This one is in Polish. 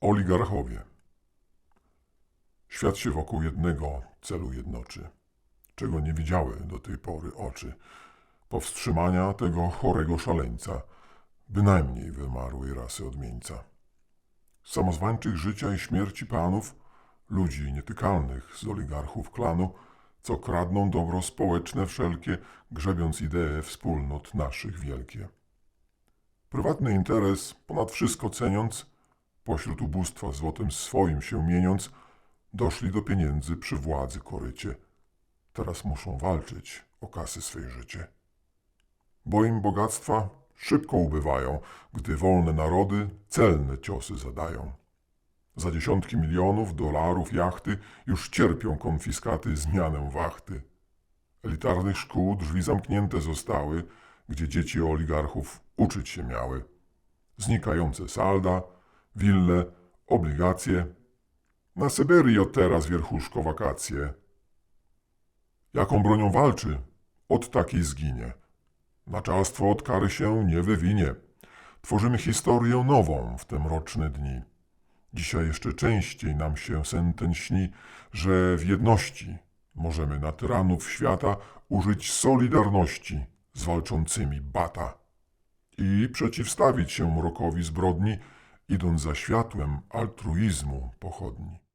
Oligarchowie. Świat się wokół jednego celu jednoczy, czego nie widziały do tej pory oczy. Powstrzymania tego chorego szaleńca, bynajmniej wymarłej rasy odmieńca. Samozwańczych życia i śmierci panów, ludzi nietykalnych z oligarchów klanu, co kradną dobro społeczne wszelkie, grzebiąc idee wspólnot naszych wielkie. Prywatny interes ponad wszystko ceniąc, pośród ubóstwa złotem swoim się mieniąc, doszli do pieniędzy przy władzy korycie. Teraz muszą walczyć o kasy swej życie. Bo im bogactwa szybko ubywają, gdy wolne narody celne ciosy zadają. Za dziesiątki milionów dolarów jachty już cierpią konfiskaty zmianę wachty. Elitarnych szkół drzwi zamknięte zostały, gdzie dzieci oligarchów uczyć się miały. Znikające salda, wille, obligacje. Na Syberii od teraz wierchuszko wakacje. Jaką bronią walczy, od takiej zginie. Naczalstwo od kary się nie wywinie. Tworzymy historię nową w te mroczne dni. Dzisiaj jeszcze częściej nam się sen ten śni, że w jedności możemy na tyranów świata użyć solidarności z walczącymi bata i przeciwstawić się mrokowi zbrodni, idąc za światłem altruizmu pochodni.